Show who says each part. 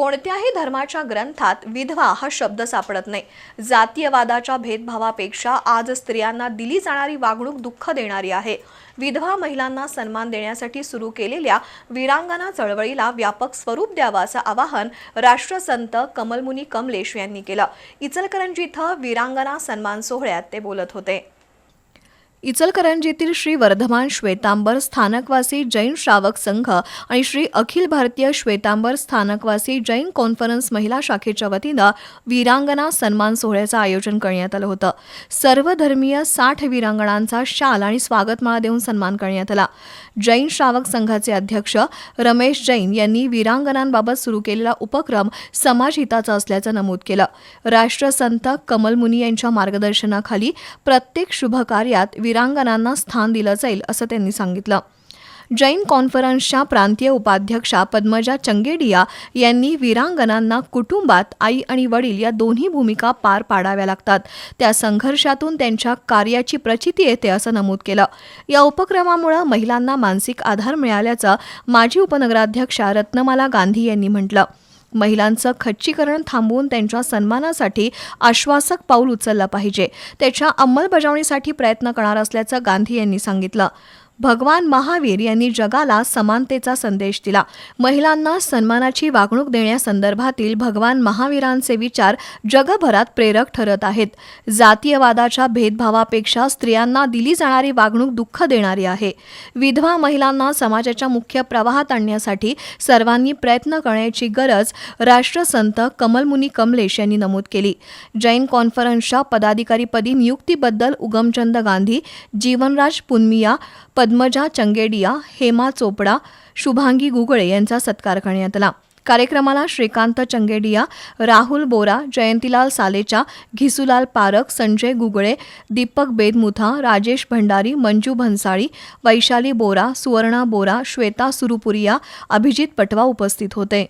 Speaker 1: कोणत्याही धर्माच्या ग्रंथात विधवा हा शब्द सापडत नाही. जातीयवादाच्या भेदभावापेक्षा आज स्त्रियांना दिली जाणारी वागणूक दुःख देणारी आहे. विधवा महिलांना सन्मान देण्यासाठी सुरू केलेल्या वीरांगना चळवळीला व्यापक स्वरूप द्यावं असं आवाहन राष्ट्रसंत कमलमुनी कमलेश यांनी केलं. इचलकरंजी इथं वीरांगना सन्मान सोहळ्यात ते बोलत होते. इचलकरंजीतील श्री वर्धमान श्वेतांबर स्थानकवासी जैन श्रावक संघ आणि श्री अखिल भारतीय श्वेतांबर स्थानकवासी जैन कॉन्फरन्स महिला शाखेच्या वतीनं वीरांगना सन्मान सोहळ्याचं आयोजन करण्यात आलं होतं. सर्व धर्मीय साठ वीरांगणांचा शाल आणि स्वागतमाळा देऊन सन्मान करण्यात आला. जैन श्रावक संघाचे अध्यक्ष रमेश जैन यांनी वीरांगणांबाबत सुरू केलेला उपक्रम समाजहिताचा असल्याचं नमूद केलं. राष्ट्रसंत कमलमुनी यांच्या मार्गदर्शनाखाली प्रत्येक शुभ वीरांगणांना स्थान दिलं जाईल असं त्यांनी सांगितलं. जैन कॉन्फरन्सच्या प्रांतीय उपाध्यक्षा पद्मजा चंगेडिया यांनी वीरांगणांना कुटुंबात आई आणि वडील या दोन्ही भूमिका पार पाडाव्या लागतात. त्या संघर्षातून त्यांच्या कार्याची प्रचिती येते असं नमूद केलं. या उपक्रमामुळे महिलांना मानसिक आधार मिळाल्याचं माजी उपनगराध्यक्षा रत्नमाला गांधी यांनी म्हटलं. महिलांचं खच्चीकरण थांबवून त्यांच्या सन्मानासाठी आश्वासक पाऊल उचललं पाहिजे. त्याच्या अंमलबजावणीसाठी प्रयत्न करणार असल्याचं गांधी यांनी सांगितलं. भगवान महावीर यांनी जगाला समानतेचा संदेश दिला. महिलांना सन्मानाची वागणूक देण्यासंदर्भातील भगवान महावीरांचे विचार जगभरात प्रेरक ठरत आहेत. जातीयवादाच्या भेदभावापेक्षा स्त्रियांना दिली जाणारी वागणूक दुःख देणारी आहे. विधवा महिलांना समाजाच्या मुख्य प्रवाहात आणण्यासाठी सर्वांनी प्रयत्न करण्याची गरज राष्ट्रसंत कमलमुनी कमलेश यांनी नमूद केली. जैन कॉन्फरन्सच्या पदाधिकारीपदी नियुक्तीबद्दल उगमचंद गांधी जीवनराज पुनमिया पद पद्मजा चंगेडिया हेमा चोपडा शुभांगी गुगळे यांचा सत्कार करण्यात आला. कार्यक्रमाला श्रीकांत चंगेडिया राहुल बोरा जयंतीलाल सालेचा घिसूलाल पारख संजय गुगळे दीपक बेदमुथा राजेश भंडारी मंजू भन्साळी वैशाली बोरा सुवर्णा बोरा श्वेता सुरुपुरिया अभिजित पटवा उपस्थित होते.